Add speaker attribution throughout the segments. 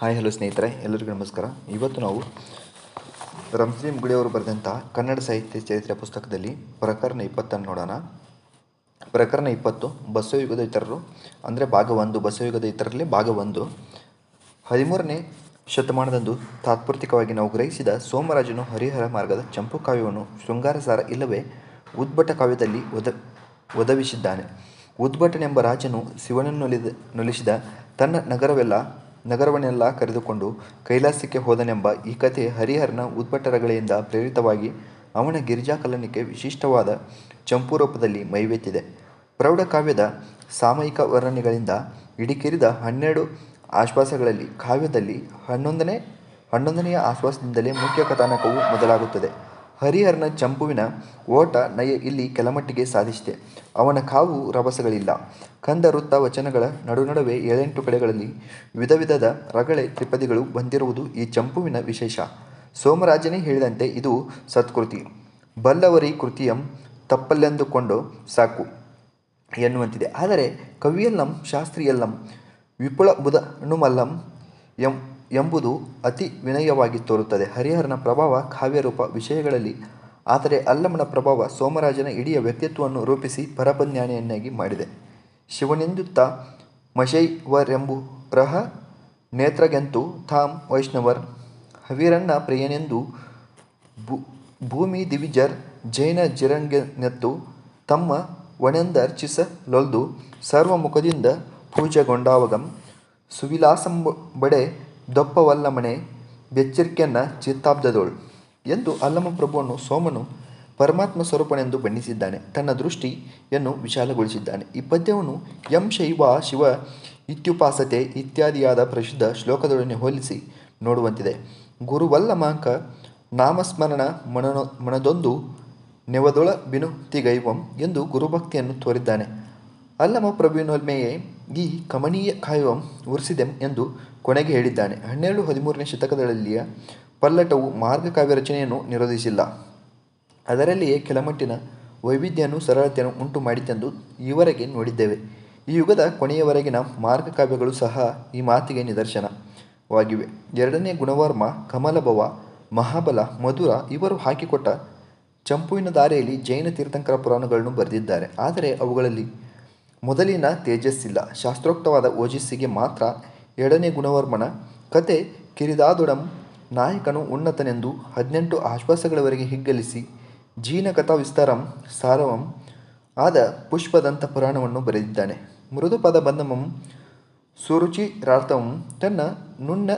Speaker 1: Hi hello ಸ್ನೇಹಿತರೆ ಎಲ್ಲರಿಗೂ ನಮಸ್ಕಾರ. ಇವತ್ತು ನಾವು ರಂಶ್ರೀ ಗುಡಿಯವರು ಬರೆದಂಥ ಕನ್ನಡ ಸಾಹಿತ್ಯ ಚರಿತ್ರೆ ಪುಸ್ತಕದಲ್ಲಿ ಪ್ರಕರಣ ಇಪ್ಪತ್ತನ್ನು ನೋಡೋಣ. ಪ್ರಕರಣ ಇಪ್ಪತ್ತು, ಬಸವಯುಗದ ಇತರರು, ಅಂದರೆ ಭಾಗ ಒಂದು, ಬಸವಯುಗದ ಇತರರಲ್ಲಿ ಭಾಗ ಒಂದು. ಹದಿಮೂರನೇ ಶತಮಾನದಂದು ತಾತ್ಪೂರ್ತಿಕವಾಗಿ ನಾವು ಗ್ರಹಿಸಿದ ಸೋಮರಾಜನು ಹರಿಹರ ಮಾರ್ಗದ ಚಂಪು ಕಾವ್ಯವನ್ನು ಶೃಂಗಾರಸಾರ ಇಲ್ಲವೇ ಉದ್ಭಟ ಕಾವ್ಯದಲ್ಲಿ ಒದ, ಒದಗಿಸಿದ್ದಾನೆ. ಉದ್ಭಟನೆಂಬ ರಾಜನು ಶಿವನನ್ನು ನೊಲಿದ, ನೊಲಿಸಿದ ತನ್ನ ನಗರವೆಲ್ಲ ನಗರವನ್ನೆಲ್ಲ ಕರೆದುಕೊಂಡು ಕೈಲಾಸಕ್ಕೆ ಹೋದನೆಂಬ ಈ ಕಥೆ ಹರಿಹರನ ಉದ್ಭಟರಗಳಿಂದ ಪ್ರೇರಿತವಾಗಿ ಅವನ ಗಿರಿಜಾಕಲನಕ್ಕೆ ವಿಶಿಷ್ಟವಾದ ಚಂಪುರೂಪದಲ್ಲಿ ಮೈವೆತ್ತಿದೆ. ಪ್ರೌಢಕಾವ್ಯದ ಸಾಮಯಿಕ ವರ್ಣನೆಗಳಿಂದ ಇಡಿಕಿರಿದ ಹನ್ನೆರಡು ಆಶ್ವಾಸಗಳಲ್ಲಿ ಕಾವ್ಯದಲ್ಲಿ ಹನ್ನೊಂದನೇ, ಹನ್ನೊಂದನೆಯ ಆಶ್ವಾಸದಿಂದಲೇ ಮುಖ್ಯ ಕಥಾನಕವು ಮೊದಲಾಗುತ್ತದೆ. ಹರಿಹರನ ಚಂಪುವಿನ ಓಟ ನಯ ಇಲ್ಲಿ ಕೆಲಮಟ್ಟಿಗೆ ಸಾಧಿಸಿದೆ. ಅವನ ಕಾವು ರಭಸಗಳಿಲ್ಲ. ಕಂದ ವೃತ್ತ ವಚನಗಳ ನಡುನಡುವೆ ಏಳೆಂಟು ಕಡೆಗಳಲ್ಲಿ ವಿಧ ವಿಧದ ರಗಳೆ ತ್ರಿಪದಿಗಳು ಬಂದಿರುವುದು ಈ ಚಂಪುವಿನ ವಿಶೇಷ. ಸೋಮರಾಜನೇ ಹೇಳಿದಂತೆ ಇದು ಸತ್ಕೃತಿ. ಬಲ್ಲವರಿ ಕೃತಿಯಂ ತಪ್ಪಲ್ಲೆಂದುಕೊಂಡು ಸಾಕು ಎನ್ನುವಂತಿದೆ. ಆದರೆ ಕವಿಯಲ್ಲಂ ಶಾಸ್ತ್ರಿಯಲ್ಲಂ ವಿಪುಳ ಬುಧನುಮಲ್ಲಂ ಎಂ, ಎಂಬುದು ಅತಿ ವಿನಯವಾಗಿ ತೋರುತ್ತದೆ. ಹರಿಹರನ ಪ್ರಭಾವ ಕಾವ್ಯರೂಪ ವಿಷಯಗಳಲ್ಲಿ ಆದರೆ ಅಲ್ಲಮನ ಪ್ರಭಾವ ಸೋಮರಾಜನ ಇಡೀ ವ್ಯಕ್ತಿತ್ವವನ್ನು ರೂಪಿಸಿ ಪರಪಜ್ಞಾನಿಯನ್ನಾಗಿ ಮಾಡಿದೆ. ಶಿವನೆಂದುತ್ತ ಮಶೈವರೆಂಬು ರಹ ನೇತ್ರಗೆಂತು ಥಾಮ್ ವೈಷ್ಣವರ್ ಹವಿರನ್ನ ಪ್ರಿಯನೆಂದು ಭೂಮಿ ದಿವಿಜರ್ ಜೈನ ಜಿರಂಗೆನೆತ್ತು ತಮ್ಮ ವಣೆಂದರ್ಚಿಸಲೊಲ್ದು ಸರ್ವಮುಖದಿಂದ ಪೂಜೆಗೊಂಡಾವಗಂ ಸುವಿಲಾಸಂಬಡೆ ದೊಪ್ಪವಲ್ಲಮಣೆ ಬೆಚ್ಚರಿಕೆಯನ್ನ ಚಿತ್ತಾಬ್ದದೋಳು ಎಂದು ಅಲ್ಲಮ ಪ್ರಭುವನ್ನು ಸೋಮನು ಪರಮಾತ್ಮ ಸ್ವರೂಪನೆಂದು ಬಣ್ಣಿಸಿದ್ದಾನೆ. ತನ್ನ ದೃಷ್ಟಿಯನ್ನು ವಿಶಾಲಗೊಳಿಸಿದ್ದಾನೆ. ಈ ಪದ್ಯವನ್ನು ಎಂ ಶೈವ ಶಿವ ಇತ್ಯುಪಾಸತೆ ಇತ್ಯಾದಿಯಾದ ಪ್ರಸಿದ್ಧ ಶ್ಲೋಕದೊಡನೆ ಹೋಲಿಸಿ ನೋಡುವಂತಿದೆ. ಗುರುವಲ್ಲಮಾಂಕ ನಾಮಸ್ಮರಣ ಮನನೊ, ಮನದೊಂದು ನೆವದೊಳ ಬಿನುತಿಗೈವಂ ಎಂದು ಗುರುಭಕ್ತಿಯನ್ನು ತೋರಿದ್ದಾನೆ. ಅಲ್ಲಮ ಪ್ರಭುವಿನೊಲ್ಮೆಯೇ ಈ ಕಮನೀಯ ಕೈವಂ ಉರಿಸಿದೆಂ ಎಂದು ಕೊನೆಗೆ ಹೇಳಿದ್ದಾನೆ. ಹನ್ನೆರಡು ಹದಿಮೂರನೇ ಶತಕದಲ್ಲಿಯ ಪಲ್ಲಟವು ಮಾರ್ಗಕಾವ್ಯ ರಚನೆಯನ್ನು ನಿರೋಧಿಸಿಲ್ಲ. ಅದರಲ್ಲಿಯೇ ಕೆಲಮಟ್ಟಿನ ವೈವಿಧ್ಯವನ್ನು ಸರಳತೆಯನ್ನು ಉಂಟು ಮಾಡಿತೆಂದು ಈವರೆಗೆ ನೋಡಿದ್ದೇವೆ. ಈ ಯುಗದ ಕೊನೆಯವರೆಗಿನ ಮಾರ್ಗಕಾವ್ಯಗಳು ಸಹ ಈ ಮಾತಿಗೆ ನಿದರ್ಶನವಾಗಿವೆ. ಎರಡನೇ ಗುಣವರ್ಮ, ಕಮಲಭವ, ಮಹಾಬಲ, ಮಧುರ ಇವರು ಹಾಕಿಕೊಟ್ಟ ಚಂಪುವಿನ ದಾರಿಯಲ್ಲಿ ಜೈನ ತೀರ್ಥಂಕರ ಪುರಾಣಗಳನ್ನು ಬರೆದಿದ್ದಾರೆ. ಆದರೆ ಅವುಗಳಲ್ಲಿ ಮೊದಲಿನ ತೇಜಸ್ಸಿಲ್ಲ. ಶಾಸ್ತ್ರೋಕ್ತವಾದ ಓಜಸ್ಸಿಗೆ ಮಾತ್ರ ಎರಡನೇ ಗುಣವರ್ಮನ ಕತೆ ಕಿರಿದಾದೊಡಂ ನಾಯಕನು ಉನ್ನತನೆಂದು ಹದಿನೆಂಟು ಆಶ್ವಾಸಗಳವರೆಗೆ ಹಿಗ್ಗಲಿಸಿ ಜೀನ ಕಥಾ ವಿಸ್ತಾರಂ ಸಾರವಂ ಆದ ಪುಷ್ಪದಂತ ಪುರಾಣವನ್ನು ಬರೆದಿದ್ದಾನೆ. ಮೃದುಪದ ಬಂಧಮಂ ಸುರುಚಿರಾರ್ಥವಂ ತನ್ನ ನುಣ್ಣ,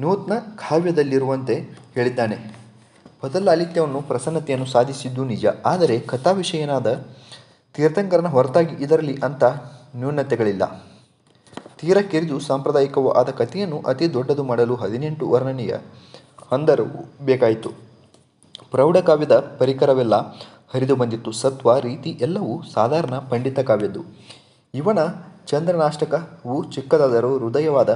Speaker 1: ನೂತ್ನ ಕಾವ್ಯದಲ್ಲಿರುವಂತೆ ಹೇಳಿದ್ದಾನೆ. ಬದಲಾಲಿತ್ಯವನ್ನು ಪ್ರಸನ್ನತೆಯನ್ನು ಸಾಧಿಸಿದ್ದು ನಿಜ. ಆದರೆ ಕಥಾವಿಷಯನಾದ ತೀರ್ಥಂಕರನ ಹೊರತಾಗಿ ಇದರಲ್ಲಿ ಅಂಥ ನ್ಯೂನತೆಗಳಿಲ್ಲ. ತೀರ ಕಿರಿದು ಸಾಂಪ್ರದಾಯಿಕವೂ ಆದ ಕಥೆಯನ್ನು ಅತಿ ದೊಡ್ಡದು ಮಾಡಲು ಹದಿನೆಂಟು ವರ್ಣನೆಯ ಹಂದರವು ಬೇಕಾಯಿತು. ಪ್ರೌಢಕಾವ್ಯದ ಪರಿಕರವೆಲ್ಲ ಹರಿದು ಬಂದಿತ್ತು. ಸತ್ವ, ರೀತಿ ಎಲ್ಲವೂ ಸಾಧಾರಣ ಪಂಡಿತ ಕಾವ್ಯದ್ದು. ಇವನ ಚಂದ್ರನಾಷ್ಟಕವು ಚಿಕ್ಕದಾದರೂ ಹೃದಯವಾದ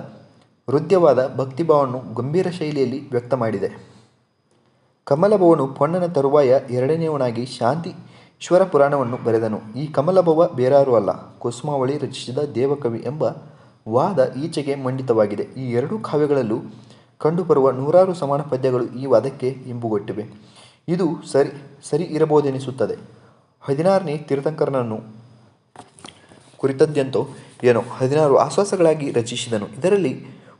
Speaker 1: ಹೃದಯವಾದ ಭಕ್ತಿಭಾವವನ್ನು ಗಂಭೀರ ಶೈಲಿಯಲ್ಲಿ ವ್ಯಕ್ತ ಮಾಡಿದೆ. ಕಮಲಭವನು ಪೊನ್ನನ ತರುವಾಯ ಎರಡನೆಯವನಾಗಿ ಶಾಂತಿ ಈಶ್ವರ ಪುರಾಣವನ್ನು ಬರೆದನು. ಈ ಕಮಲಭವ ಬೇರಾರು ಅಲ್ಲ. ಕುಸುಮಾವಳಿ ರಚಿಸಿದ ದೇವಕವಿ ಎಂಬ ವಾದ ಈಚೆಗೆ ಮಂಡಿತವಾಗಿದೆ. ಈ ಎರಡೂ ಕಾವ್ಯಗಳಲ್ಲೂ ಕಂಡುಬರುವ ನೂರಾರು ಸಮಾನ ಪದ್ಯಗಳು ಈ ವಾದಕ್ಕೆ ಇಂಬುಗೊಟ್ಟಿವೆ ಇದು ಸರಿ ಸರಿ ಇರಬಹುದೆನಿಸುತ್ತದೆ. ಹದಿನಾರನೇ ತೀರ್ಥಂಕರನನ್ನು ಕುರಿತದ್ಯಂತೋ ಏನೋ ಹದಿನಾರು ಆಶ್ವಾಸಗಳಾಗಿ ರಚಿಸಿದನು. ಇದರಲ್ಲಿ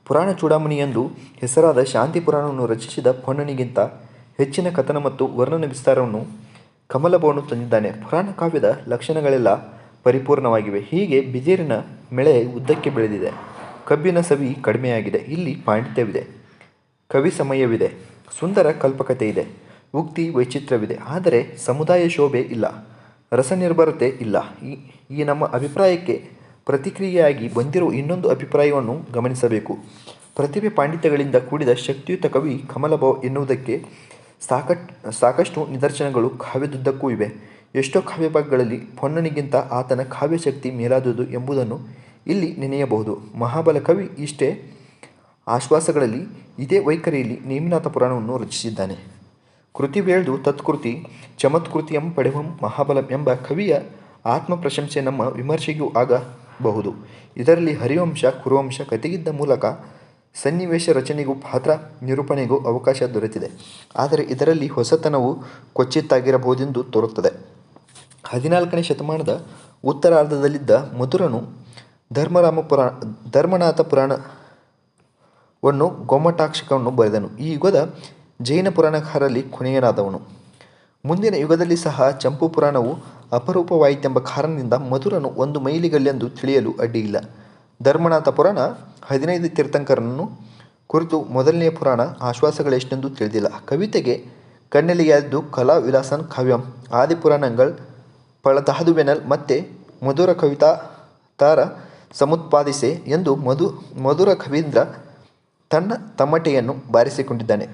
Speaker 1: ಪುರಾಣ ಚೂಡಾಮಣಿ ಎಂದು ಹೆಸರಾದ ಶಾಂತಿ ಪುರಾಣವನ್ನು ರಚಿಸಿದ ಪೊನ್ನನಿಗಿಂತ ಹೆಚ್ಚಿನ ಕಥನ ಮತ್ತು ವರ್ಣನ ವಿಸ್ತಾರವನ್ನು ಕಮಲಭವನು ತಂದಿದ್ದಾನೆ. ಪುರಾಣ ಕಾವ್ಯದ ಲಕ್ಷಣಗಳೆಲ್ಲ ಪರಿಪೂರ್ಣವಾಗಿವೆ. ಹೀಗೆ ಬಿದಿರಿನ ಮೆಳೆ ಉದ್ದಕ್ಕೆ ಬೆಳೆದಿದೆ. ಕಬ್ಬಿನ ಸವಿ ಕಡಿಮೆಯಾಗಿದೆ. ಇಲ್ಲಿ ಪಾಂಡಿತ್ಯವಿದೆ. ಕವಿ ಸಮಯವಿದೆ. ಸುಂದರ ಕಲ್ಪಕತೆ ಇದೆ ಉಕ್ತಿ ವೈಚಿತ್ರ್ಯವಿದೆ ಆದರೆ ಸಮುದಾಯ ಶೋಭೆ ಇಲ್ಲ. ರಸ ನಿರ್ಭರತೆ ಇಲ್ಲ. ಈ ನಮ್ಮ ಅಭಿಪ್ರಾಯಕ್ಕೆ ಪ್ರತಿಕ್ರಿಯೆಯಾಗಿ ಬಂದಿರುವ ಇನ್ನೊಂದು ಅಭಿಪ್ರಾಯವನ್ನು ಗಮನಿಸಬೇಕು. ಪ್ರತಿಭೆ ಪಾಂಡಿತ್ಯಗಳಿಂದ ಕೂಡಿದ ಶಕ್ತಿಯುತ ಕವಿ ಕಮಲಭಾವ್ ಎನ್ನುವುದಕ್ಕೆ ಸಾಕಷ್ಟು ಸಾಕಷ್ಟು ನಿದರ್ಶನಗಳು ಕಾವ್ಯದುದ್ದಕ್ಕೂ ಇವೆ. ಎಷ್ಟೋ ಕಾವ್ಯಭಾಗಗಳಲ್ಲಿ ಪೊನ್ನನಿಗಿಂತ ಆತನ ಕಾವ್ಯಶಕ್ತಿ ಮೇಲಾದುದು ಎಂಬುದನ್ನು ಇಲ್ಲಿ ನೆನೆಯಬಹುದು. ಮಹಾಬಲ ಕವಿ ಇಷ್ಟೇ ಆಶ್ವಾಸಗಳಲ್ಲಿ ಇದೇ ವೈಖರಿಯಲ್ಲಿ ನೇಮಿನಾಥ ಪುರಾಣವನ್ನು ರಚಿಸಿದ್ದಾನೆ. ಕೃತಿ ಬೇಳ್ದು ತತ್ಕೃತಿ, ಚಮತ್ಕೃತಿಯಂ ಪಡೆವಂ ಮಹಾಬಲಂ ಎಂಬ ಕವಿಯ ಆತ್ಮ ಪ್ರಶಂಸೆ ನಮ್ಮ ವಿಮರ್ಶೆಗೂ ಆಗಬಹುದು. ಇದರಲ್ಲಿ ಹರಿವಂಶ, ಕುರುವಂಶ ಕತೆಗಿದ್ದ ಮೂಲಕ ಸನ್ನಿವೇಶ ರಚನೆಗೂ ಪಾತ್ರ, ನಿರೂಪಣೆಗೂ ಅವಕಾಶ ದೊರೆತಿದೆ. ಆದರೆ ಇದರಲ್ಲಿ ಹೊಸತನವು ಕೊಚ್ಚಿತ್ತಾಗಿರಬಹುದೆಂದು ತೋರುತ್ತದೆ. ಹದಿನಾಲ್ಕನೇ ಶತಮಾನದ ಉತ್ತರಾರ್ಧದಲ್ಲಿದ್ದ ಮಧುರನು ಧರ್ಮರಾಮ ಪುರಾಣ ಧರ್ಮನಾಥ ಪುರಾಣವನ್ನು ಗೊಮ್ಮಟಾಕ್ಷಕವನ್ನು ಬರೆದನು. ಈ ಯುಗದ ಜೈನ ಪುರಾಣಕಾರರಲ್ಲಿ ಕೊನೆಯನಾದವನು. ಮುಂದಿನ ಯುಗದಲ್ಲಿ ಸಹ ಚಂಪು ಪುರಾಣವು ಅಪರೂಪವಾಯಿತೆಂಬ ಕಾರಣದಿಂದ ಮಧುರನು ಒಂದು ಮೈಲಿಗಲ್ಲೆಂದು ತಿಳಿಯಲು ಅಡ್ಡಿಯಿಲ್ಲ. ಧರ್ಮನಾಥ ಪುರಾಣ ಹದಿನೈದು ತೀರ್ಥಂಕರನ್ನು ಕುರಿತು ಮೊದಲನೆಯ ಪುರಾಣ ಆಶ್ವಾಸಗಳೆಷ್ಟೆಂದು ತಿಳಿದಿಲ್ಲ. ಕವಿತೆಗೆ ಕಣ್ಣೆಲೆಯಾದ್ದು ಕಲಾ ವಿಲಾಸನ್ ಕಾವ್ಯಂ, ಆದಿಪುರಾಣಗಳು ಪಳದಾದುವೆನಲ್ ಮತ್ತೆ ಮಧುರ ಕವಿತಾ ತಾರ ಸಮುತ್ಪಾದಿಸೆ ಎಂದು ಮಧು, ಮಧುರ ಕವೀಂದ್ರ ತನ್ನ ತಮ್ಮಟೆಯನ್ನು ಬಾರಿಸಿಕೊಂಡಿದ್ದಾನೆ.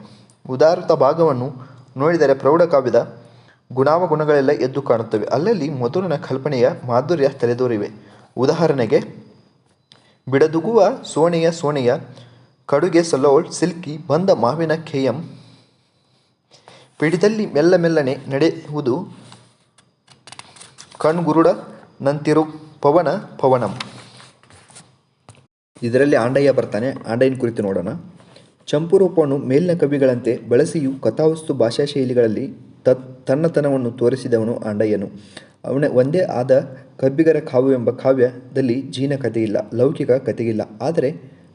Speaker 1: ಉದಾರತ ಭಾಗವನ್ನು ನೋಡಿದರೆ ಪ್ರೌಢಕಾವ್ಯದ ಗುಣಾವಗುಣಗಳೆಲ್ಲ ಎದ್ದು ಕಾಣುತ್ತವೆ. ಅಲ್ಲಲ್ಲಿ ಮಧುರನ ಕಲ್ಪನೆಯ ಮಾಧುರ್ಯ ತಲೆದೋರಿವೆ. ಉದಾಹರಣೆಗೆ, ಬಿಡದುಗುವ ಸೋಣೆಯ ಸೋಣೆಯ ಕಡುಗೆ ಸಲೋಳ್ ಸಿಲ್ಕಿ ಬಂದ ಮಾವಿನ ಖೇಯಂ ಪಿಡಿದಲ್ಲಿ ಮೆಲ್ಲ ಮೆಲ್ಲನೆ ನಡೆಯುವುದು ಕಣ್ಗುರುಡ ನಂತಿರು ಪವನ ಪವನಂ. ಇದರಲ್ಲಿ ಆಂಡಯ್ಯ ಬರ್ತಾನೆ. ಆಂಡಯ್ಯನ ಕುರಿತು ನೋಡೋಣ. ಚಂಪು ರೂಪವನ್ನು ಮೇಲಿನ ಕವಿಗಳಂತೆ ಬಳಸಿಯೂ ಕಥಾವಸ್ತು ಭಾಷಾ ಶೈಲಿಗಳಲ್ಲಿ ತತ್ ತನ್ನತನವನ್ನು ತೋರಿಸಿದವನು ಆಂಡಯ್ಯನು. ಅವನ ಒಂದೇ ಆದ ಕಬ್ಬಿಗರ ಎಂಬ ಕಾವ್ಯದಲ್ಲಿ ಜೀನ ಕಥೆಯಿಲ್ಲ ಲೌಕಿಕ ಕಥೆಯಿಲ್ಲ. ಆದರೆ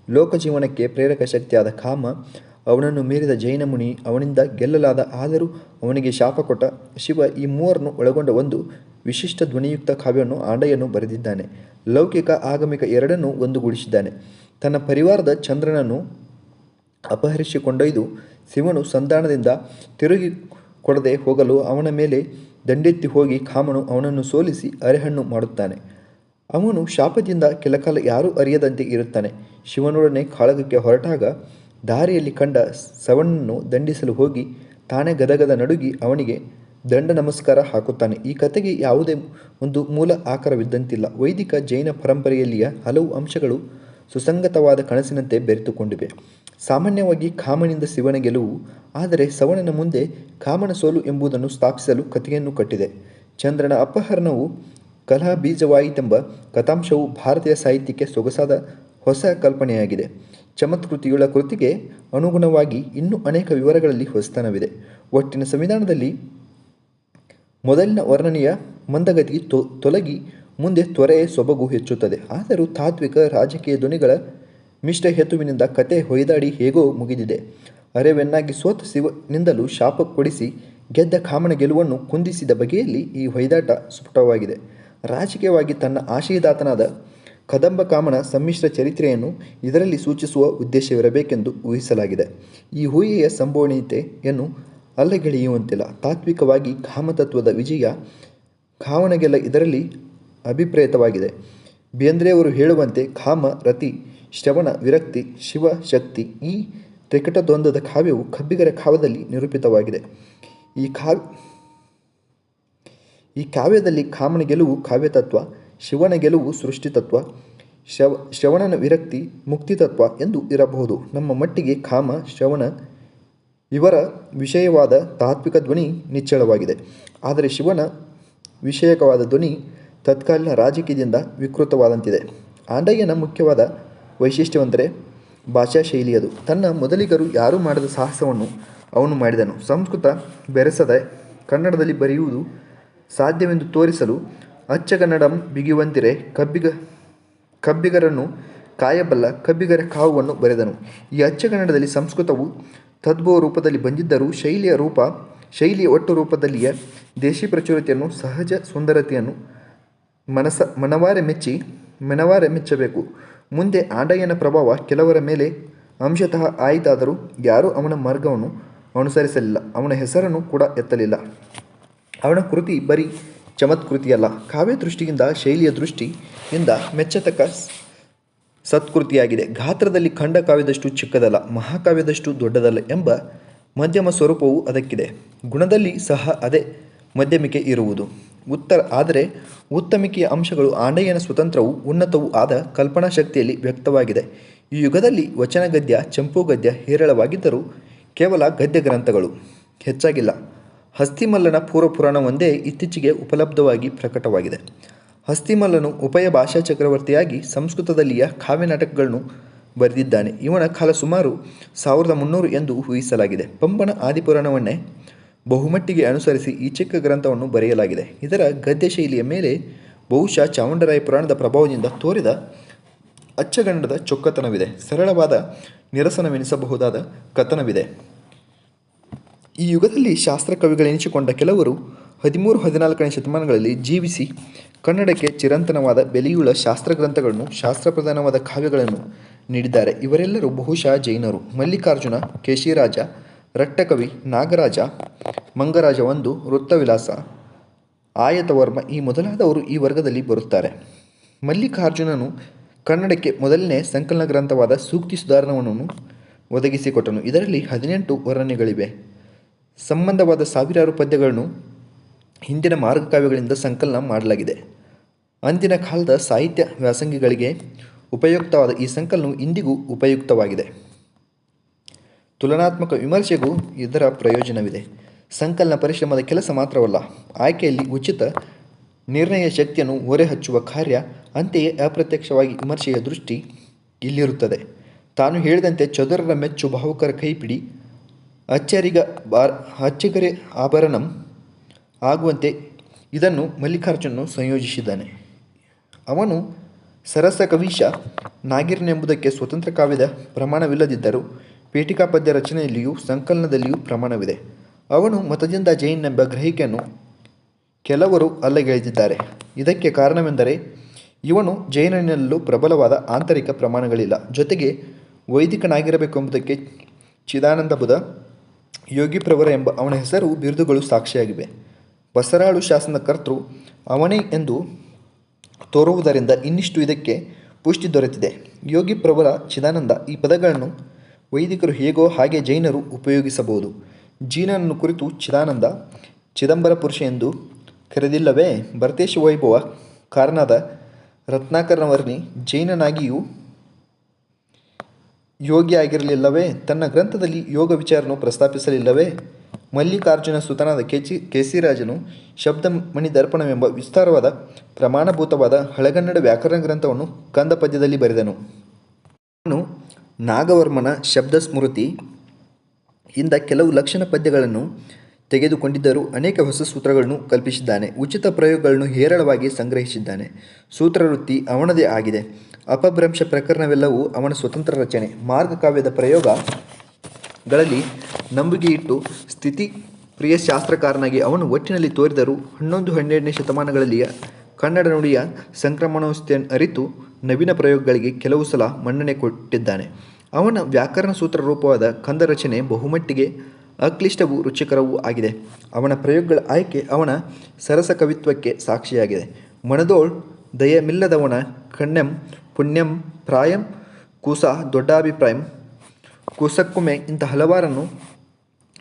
Speaker 1: ಲೋಕ ಜೀವನಕ್ಕೆ ಪ್ರೇರಕ ಶಕ್ತಿಯಾದ ಕಾಮ ಅವನನ್ನು ಮೀರಿದ ಜೈನ ಮುನಿ ಅವನಿಂದ ಗೆಲ್ಲಲಾದ ಆದರೂ ಅವನಿಗೆ ಶಾಪ ಕೊಟ್ಟ ಶಿವ ಈ ಮೂವರನ್ನು ಒಳಗೊಂಡ ಒಂದು ವಿಶಿಷ್ಟ ಧ್ವನಿಯುಕ್ತ ಕಾವ್ಯವನ್ನು ಆಂಡಯ್ಯನು ಬರೆದಿದ್ದಾನೆ. ಲೌಕಿಕ ಆಗಮಿಕ ಎರಡನ್ನೂ ಒಂದುಗೂಡಿಸಿದ್ದಾನೆ. ತನ್ನ ಪರಿವಾರದ ಚಂದ್ರನನ್ನು ಅಪಹರಿಸಿಕೊಂಡೊಯ್ದು ಶಿವನು ಸಂಧಾನದಿಂದ ತಿರುಗಿ ಕೊಡದೆ ಹೋಗಲು ಅವನ ಮೇಲೆ ದಂಡೆತ್ತಿ ಹೋಗಿ ಕಾಮನು ಅವನನ್ನು ಸೋಲಿಸಿ ಅರೆಹಣ್ಣು ಮಾಡುತ್ತಾನೆ. ಅವನು ಶಾಪದಿಂದ ಕೆಲಕಾಲ ಯಾರೂ ಅರಿಯದಂತೆ ಇರುತ್ತಾನೆ. ಶಿವನೊಡನೆ ಕಾಳಗಕ್ಕೆ ಹೊರಟಾಗ ದಾರಿಯಲ್ಲಿ ಕಂಡ ಸವಣ್ಣನ್ನು ದಂಡಿಸಲು ಹೋಗಿ ತಾನೇ ಗದಗದ ನಡುಗಿ ಅವನಿಗೆ ದಂಡ ನಮಸ್ಕಾರ ಹಾಕುತ್ತಾನೆ. ಈ ಕಥೆಗೆ ಯಾವುದೇ ಒಂದು ಮೂಲ ಆಕಾರವಿದ್ದಂತಿಲ್ಲ. ವೈದಿಕ ಜೈನ ಪರಂಪರೆಯಲ್ಲಿಯ ಹಲವು ಅಂಶಗಳು ಸುಸಂಗತವಾದ ಕನಸಿನಂತೆ ಬೆರೆತುಕೊಂಡಿವೆ. ಸಾಮಾನ್ಯವಾಗಿ ಕಾಮನಿಂದ ಶಿವನ ಗೆಲುವು, ಆದರೆ ಸವಣನ ಮುಂದೆ ಕಾಮನ ಸೋಲು ಎಂಬುದನ್ನು ಸ್ಥಾಪಿಸಲು ಕಥೆಯನ್ನು ಕಟ್ಟಿದೆ. ಚಂದ್ರನ ಅಪಹರಣವು ಕಲಾ ಬೀಜವಾಯಿತೆಂಬ ಕಥಾಂಶವು ಭಾರತೀಯ ಸಾಹಿತ್ಯಕ್ಕೆ ಸೊಗಸಾದ ಹೊಸ ಕಲ್ಪನೆಯಾಗಿದೆ. ಚಮತ್ಕೃತಿಯುಳ್ಳ ಕೃತಿಗೆ ಅನುಗುಣವಾಗಿ ಇನ್ನೂ ಅನೇಕ ವಿವರಗಳಲ್ಲಿ ಹೊಸತನವಿದೆ. ಒಟ್ಟಿನ ಸಂವಿಧಾನದಲ್ಲಿ ಮೊದಲಿನ ವರ್ಣನೆಯ ಮಂದಗತಿ ತೊ, ತೊಲಗಿ ಮುಂದೆ ತ್ವರೆಯ ಸೊಬಗು ಹೆಚ್ಚುತ್ತದೆ. ಆದರೂ ತಾತ್ವಿಕ ರಾಜಕೀಯ ಧ್ವನಿಗಳ ಮಿಶ್ರ ಹೇತುವಿನಿಂದ ಕತೆ ಹೊಯ್ದಾಡಿ ಹೇಗೋ ಮುಗಿದಿದೆ. ಅರೆವೆನ್ನಾಗಿ ಸೋತ ಶಿವನಿಂದಲೂ ಶಾಪ ಕೊಡಿಸಿ ಗೆದ್ದ ಕಾಮನ ಗೆಲುವನ್ನು ಕುಂದಿಸಿದ ಬಗೆಯಲ್ಲಿ ಈ ಹೊಯ್ದಾಟ ಸ್ಫುಟವಾಗಿದೆ. ರಾಜಕೀಯವಾಗಿ ತನ್ನ ಆಶಯದಾತನಾದ ಕದಂಬ ಕಾಮನ ಸಮ್ಮಿಶ್ರ ಚರಿತ್ರೆಯನ್ನು ಇದರಲ್ಲಿ ಸೂಚಿಸುವ ಉದ್ದೇಶವಿರಬೇಕೆಂದು ಊಹಿಸಲಾಗಿದೆ. ಈ ಊಹೆಯ ಸಂಭವನೀಯತೆಯನ್ನು ಅಲ್ಲಗೆಳೆಯುವಂತಿಲ್ಲ. ತಾತ್ವಿಕವಾಗಿ ಕಾಮತತ್ವದ ವಿಜಯ ಕಾಮನಗೆಲ್ಲ ಇದರಲ್ಲಿ ಅಭಿಪ್ರೇತವಾಗಿದೆ. ಬೇಂದ್ರೆಯವರು ಹೇಳುವಂತೆ ಕಾಮ, ರತಿ, ಶ್ರವಣ, ವಿರಕ್ತಿ, ಶಿವ, ಶಕ್ತಿ ಈ ತ್ರಿಕಟದ್ವಂದ್ವದ ಕಾವ್ಯವು ಕಬ್ಬಿಗರ ಕಾವ್ಯದಲ್ಲಿ ನಿರೂಪಿತವಾಗಿದೆ. ಈ ಕಾವ್ಯ ಈ ಕಾವ್ಯದಲ್ಲಿ ಕಾಮನ ಗೆಲುವು ಕಾವ್ಯತತ್ವ ಶಿವನ ಗೆಲುವು ಸೃಷ್ಟಿತತ್ವ, ಶವ ಶ್ರವಣನ ವಿರಕ್ತಿ ಮುಕ್ತಿತತ್ವ ಎಂದು ಇರಬಹುದು. ನಮ್ಮ ಮಟ್ಟಿಗೆ ಕಾಮ ಶ್ರವಣ ಇವರ ವಿಷಯವಾದ ತಾತ್ವಿಕ ಧ್ವನಿ ನಿಚ್ಚಳವಾಗಿದೆ. ಆದರೆ ಶಿವನ ವಿಷಯಕವಾದ ಧ್ವನಿ ತತ್ಕಾಲೀನ ರಾಜಕೀಯದಿಂದ ವಿಕೃತವಾದಂತಿದೆ. ಆಂಡಯ್ಯನ ಮುಖ್ಯವಾದ ವೈಶಿಷ್ಟ್ಯವೆಂದರೆ ಭಾಷಾ ಶೈಲಿಯದು ತನ್ನ ಮೊದಲಿಗರು ಯಾರೂ ಮಾಡದ ಸಾಹಸವನ್ನು ಅವನು ಮಾಡಿದನು. ಸಂಸ್ಕೃತ ಬೆರೆಸದೆ ಕನ್ನಡದಲ್ಲಿ ಬರೆಯುವುದು ಸಾಧ್ಯವೆಂದು ತೋರಿಸಲು ಅಚ್ಚಗನ್ನಡಂ ಬಿಗಿಯುವಂತಿರೆ ಕಬ್ಬಿಗ, ಕಬ್ಬಿಗರನ್ನು ಕಾಯಬಲ್ಲ ಕಬ್ಬಿಗರ ಕಾವುವನ್ನು ಬರೆದನು. ಈ ಅಚ್ಚಗನ್ನಡದಲ್ಲಿ ಸಂಸ್ಕೃತವು ತದ್ಭವ ರೂಪದಲ್ಲಿ ಬಂದಿದ್ದರೂ ಶೈಲಿಯ ರೂಪ, ಶೈಲಿಯ ಒಟ್ಟು ರೂಪದಲ್ಲಿಯ ದೇಶಿ ಪ್ರಚುರತೆಯನ್ನು, ಸಹಜ ಸುಂದರತೆಯನ್ನು ಮನಸ, ಮನವಾರೆ ಮೆಚ್ಚಿ, ಮನವಾರೆ ಮೆಚ್ಚಬೇಕು. ಮುಂದೆ ಆಡಯ್ಯನ ಪ್ರಭಾವ ಕೆಲವರ ಮೇಲೆ ಅಂಶತಃ ಆಯಿತಾದರೂ ಯಾರೂ ಅವನ ಮಾರ್ಗವನ್ನು ಅನುಸರಿಸಲಿಲ್ಲ. ಅವನ ಹೆಸರನ್ನು ಕೂಡ ಎತ್ತಲಿಲ್ಲ. ಅವನ ಕೃತಿ ಬರೀ ಚಮತ್ಕೃತಿಯಲ್ಲ. ಕಾವ್ಯ ದೃಷ್ಟಿಯಿಂದ, ಶೈಲಿಯ ದೃಷ್ಟಿಯಿಂದ ಮೆಚ್ಚತಕ್ಕ ಸತ್ಕೃತಿಯಾಗಿದೆ. ಗಾತ್ರದಲ್ಲಿ ಖಂಡ ಕಾವ್ಯದಷ್ಟು ಚಿಕ್ಕದಲ್ಲ, ಮಹಾಕಾವ್ಯದಷ್ಟು ದೊಡ್ಡದಲ್ಲ ಎಂಬ ಮಧ್ಯಮ ಸ್ವರೂಪವು ಅದಕ್ಕಿದೆ. ಗುಣದಲ್ಲಿ ಸಹ ಅದೇ ಮಧ್ಯಮಿಕೆ ಇರುವುದು. ಉತ್ತರ, ಆದರೆ ಉತ್ತಮಿಕೆಯ ಅಂಶಗಳು ಆಂಡಯ್ಯನ ಸ್ವತಂತ್ರವು ಉನ್ನತವೂ ಆದ ಕಲ್ಪನಾ ಶಕ್ತಿಯಲ್ಲಿ ವ್ಯಕ್ತವಾಗಿದೆ. ಈ ಯುಗದಲ್ಲಿ ವಚನ ಗದ್ಯ ಚಂಪು ಗದ್ಯ ಹೇರಳವಾಗಿದ್ದರೂ ಕೇವಲ ಗದ್ಯ ಗ್ರಂಥಗಳು ಹೆಚ್ಚಾಗಿಲ್ಲ. ಹಸ್ತಿಮಲ್ಲನ ಪೂರ್ವಪುರಾಣ ಒಂದೇ ಇತ್ತೀಚೆಗೆ ಉಪಲಬ್ಧವಾಗಿ ಪ್ರಕಟವಾಗಿದೆ. ಹಸ್ತಿಮಲ್ಲನು ಉಭಯ ಭಾಷಾ ಚಕ್ರವರ್ತಿಯಾಗಿ ಸಂಸ್ಕೃತದಲ್ಲಿಯ ಕಾವ್ಯ ನಾಟಕಗಳನ್ನು ಬರೆದಿದ್ದಾನೆ. ಇವನ ಕಾಲ ಸುಮಾರು ಸಾವಿರದ ಮುನ್ನೂರು ಎಂದು ಊಹಿಸಲಾಗಿದೆ. ಪಂಪನ ಆದಿಪುರಾಣವನ್ನೇ ಬಹುಮಟ್ಟಿಗೆ ಅನುಸರಿಸಿ ಈ ಚಿಕ್ಕ ಗ್ರಂಥವನ್ನು ಬರೆಯಲಾಗಿದೆ. ಇದರ ಗದ್ಯ ಶೈಲಿಯ ಮೇಲೆ ಬಹುಶಃ ಚಾಮುಂಡರಾಯ ಪುರಾಣದ ಪ್ರಭಾವದಿಂದ ತೋರಿದ ಅಚ್ಚಗನ್ನಡದ ಚೊಕ್ಕತನವಿದೆ. ಸರಳವಾದ ನಿರಸನವೆನಿಸಬಹುದಾದ ಕಥನವಿದೆ. ಈ ಯುಗದಲ್ಲಿ ಶಾಸ್ತ್ರ ಕವಿಗಳೆನಿಸಿಕೊಂಡ ಕೆಲವರು ಹದಿಮೂರು, ಹದಿನಾಲ್ಕನೇ ಶತಮಾನಗಳಲ್ಲಿ ಜೀವಿಸಿ ಕನ್ನಡಕ್ಕೆ ಚಿರಂತನವಾದ ಬೆಲೆಯುಳ್ಳ ಶಾಸ್ತ್ರಗ್ರಂಥಗಳನ್ನು ಶಾಸ್ತ್ರಪ್ರಧಾನವಾದ ಕಾವ್ಯಗಳನ್ನು ನೀಡಿದ್ದಾರೆ. ಇವರೆಲ್ಲರೂ ಬಹುಶಃ ಜೈನರು. ಮಲ್ಲಿಕಾರ್ಜುನ, ಕೇಶಿರಾಜ ರಟ್ಟಕವಿ ನಾಗರಾಜ, ಮಂಗರಾಜ ಒಂದು, ವೃತ್ತವಿಲಾಸ, ಆಯತವರ್ಮ ಈ ಮೊದಲಾದವರು ಈ ವರ್ಗದಲ್ಲಿ ಬರುತ್ತಾರೆ. ಮಲ್ಲಿಕಾರ್ಜುನನು ಕನ್ನಡಕ್ಕೆ ಮೊದಲನೇ ಸಂಕಲನ ಗ್ರಂಥವಾದ ಸೂಕ್ತಿ ಸುಧಾರಣವನ್ನು ಒದಗಿಸಿಕೊಟ್ಟನು. ಇದರಲ್ಲಿ ಹದಿನೆಂಟು ವರ್ಣನೆಗಳಿವೆ. ಸಂಬಂಧವಾದ ಸಾವಿರಾರು ಪದ್ಯಗಳನ್ನು ಹಿಂದಿನ ಮಾರ್ಗಕಾವ್ಯಗಳಿಂದ ಸಂಕಲನ ಮಾಡಲಾಗಿದೆ. ಅಂದಿನ ಕಾಲದ ಸಾಹಿತ್ಯ ವ್ಯಾಸಂಗಿಗಳಿಗೆ ಉಪಯುಕ್ತವಾದ ಈ ಸಂಕಲನವು ಇಂದಿಗೂ ಉಪಯುಕ್ತವಾಗಿದೆ. ತುಲನಾತ್ಮಕ ವಿಮರ್ಶೆಗೂ ಇದರ ಪ್ರಯೋಜನವಿದೆ. ಸಂಕಲನ ಪರಿಶ್ರಮದ ಕೆಲಸ ಮಾತ್ರವಲ್ಲ, ಆಯ್ಕೆಯಲ್ಲಿ ಉಚಿತ ನಿರ್ಣಯ ಶಕ್ತಿಯನ್ನು ಹೊರೆಹಚ್ಚುವ ಕಾರ್ಯ ಅಂತೆಯೇ ಅಪ್ರತ್ಯಕ್ಷವಾಗಿ ವಿಮರ್ಶೆಯ ದೃಷ್ಟಿ ಇಲ್ಲಿರುತ್ತದೆ. ತಾನು ಹೇಳಿದಂತೆ ಚದುರರ ಮೆಚ್ಚು ಭಾವುಕರ ಕೈಪಿಡಿ ಅಚ್ಚರಿಗ ಬಾರ್ ಅಚ್ಚಗರೆ ಆಭರಣಂ ಆಗುವಂತೆ ಇದನ್ನು ಮಲ್ಲಿಕಾರ್ಜುನನು ಸಂಯೋಜಿಸಿದ್ದಾನೆ. ಅವನು ಸರಸ ಕವೀಶ ನಾಗಿರನೆಂಬುದಕ್ಕೆ ಸ್ವತಂತ್ರ ಕಾವ್ಯದ ಪ್ರಮಾಣವಿಲ್ಲದಿದ್ದರೂ ಪೇಟಿಕಾ ಪದ್ಯ ರಚನೆಯಲ್ಲಿಯೂ ಸಂಕಲನದಲ್ಲಿಯೂ ಪ್ರಮಾಣವಿದೆ. ಅವನು ಮತದಿಂದ ಜೈನ್ ಎಂಬ ಗ್ರಹಿಕೆಯನ್ನು ಕೆಲವರು ಅಲ್ಲಗೆಳೆದಿದ್ದಾರೆ ಇದಕ್ಕೆ ಕಾರಣವೆಂದರೆ ಇವನು ಜೈನನಲ್ಲೂ ಪ್ರಬಲವಾದ ಆಂತರಿಕ ಪ್ರಮಾಣಗಳಿಲ್ಲ. ಜೊತೆಗೆ ವೈದಿಕನಾಗಿರಬೇಕೆಂಬುದಕ್ಕೆ ಚಿದಾನಂದ ಬುಧ ಯೋಗಿಪ್ರವರ ಎಂಬ ಅವನ ಹೆಸರು ಬಿರುದುಗಳು ಸಾಕ್ಷಿಯಾಗಿವೆ. ಬಸರಾಳು ಶಾಸನ ಕರ್ತೃ ಅವನೇ ಎಂದು ತೋರುವುದರಿಂದ ಇನ್ನಿಷ್ಟು ಇದಕ್ಕೆ ಪುಷ್ಟಿ ದೊರೆತಿದೆ. ಯೋಗಿ ಪ್ರಬಲ ಚಿದಾನಂದ ಈ ಪದಗಳನ್ನು ವೈದಿಕರು ಹೇಗೋ ಹಾಗೆ ಜೈನರು ಉಪಯೋಗಿಸಬಹುದು. ಜೀನನನ್ನು ಕುರಿತು ಚಿದಾನಂದ, ಚಿದಂಬರ ಪುರುಷ ಎಂದು ಕರೆದಿಲ್ಲವೇ? ಭರತೇಶ ವೈಭವ ಕಾರಣದ ರತ್ನಾಕರವರ್ಣಿ ಜೈನನಾಗಿಯೂ ಯೋಗಿ ಆಗಿರಲಿಲ್ಲವೇ ತನ್ನ ಗ್ರಂಥದಲ್ಲಿ ಯೋಗ ವಿಚಾರವನ್ನು ಪ್ರಸ್ತಾಪಿಸಲಿಲ್ಲವೇ? ಮಲ್ಲಿಕಾರ್ಜುನ ಸುತನಾದ ಕೆಚಿ, ಕೇಸಿರಾಜನು ಶಬ್ದಮಣಿ ದರ್ಪಣವೆಂಬ ವಿಸ್ತಾರವಾದ ಪ್ರಮಾಣಭೂತವಾದ ಹಳೆಗನ್ನಡ ವ್ಯಾಕರಣ ಗ್ರಂಥವನ್ನು ಕಂದ ಪದ್ಯದಲ್ಲಿ ಬರೆದನು. ಅವನು ನಾಗವರ್ಮನ ಶಬ್ದ ಸ್ಮೃತಿ ಇಂದ ಕೆಲವು ಲಕ್ಷಣ ಪದ್ಯಗಳನ್ನು ತೆಗೆದುಕೊಂಡಿದ್ದರೂ ಅನೇಕ ಹೊಸ ಸೂತ್ರಗಳನ್ನು ಕಲ್ಪಿಸಿದ್ದಾನೆ. ಉಚಿತ ಪ್ರಯೋಗಗಳನ್ನು ಹೇರಳವಾಗಿ ಸಂಗ್ರಹಿಸಿದ್ದಾನೆ. ಸೂತ್ರವೃತ್ತಿ ಅವನದೇ ಆಗಿದೆ. ಅಪಭ್ರಂಶ ಪ್ರಕರಣವೆಲ್ಲವೂ ಅವನ ಸ್ವತಂತ್ರ ರಚನೆ. ಮಾರ್ಗಕಾವ್ಯದ ಪ್ರಯೋಗಗಳಲ್ಲಿ ನಂಬಿಕೆ ಇಟ್ಟು ಸ್ಥಿತಿ ಪ್ರಿಯ ಶಾಸ್ತ್ರಕಾರನಾಗಿ ಅವನು ಒಟ್ಟಿನಲ್ಲಿ ತೋರಿದರೂ ಹನ್ನೊಂದು ಹನ್ನೆರಡನೇ ಶತಮಾನಗಳಲ್ಲಿಯ ಕನ್ನಡ ನುಡಿಯ ಸಂಕ್ರಮಣೋಸ್ಥೆಯನ್ನು ಅರಿತು ನವೀನ ಪ್ರಯೋಗಗಳಿಗೆ ಕೆಲವು ಸಲ ಮನ್ನಣೆ ಕೊಟ್ಟಿದ್ದಾನೆ. ಅವನ ವ್ಯಾಕರಣ ಸೂತ್ರ ರೂಪವಾದ ಕಂದ ರಚನೆ ಬಹುಮಟ್ಟಿಗೆ ಅಕ್ಲಿಷ್ಟವೂ ರುಚಿಕರವೂ ಆಗಿದೆ. ಅವನ ಪ್ರಯೋಗಗಳ ಆಯ್ಕೆ ಅವನ ಸರಸ ಕವಿತ್ವಕ್ಕೆ ಸಾಕ್ಷಿಯಾಗಿದೆ. ಮಣದೋಳ್ ದಯಮಿಲ್ಲದವನ ಕಣ್ಣೆಂ ಪುಣ್ಯಂ ಪ್ರಾಯಂ, ಕೂಸ ದೊಡ್ಡಾಭಿಪ್ರಾಯಂ. ಕೂಸಕ್ಕೊಮ್ಮೆ ಇಂಥ ಹಲವಾರನ್ನು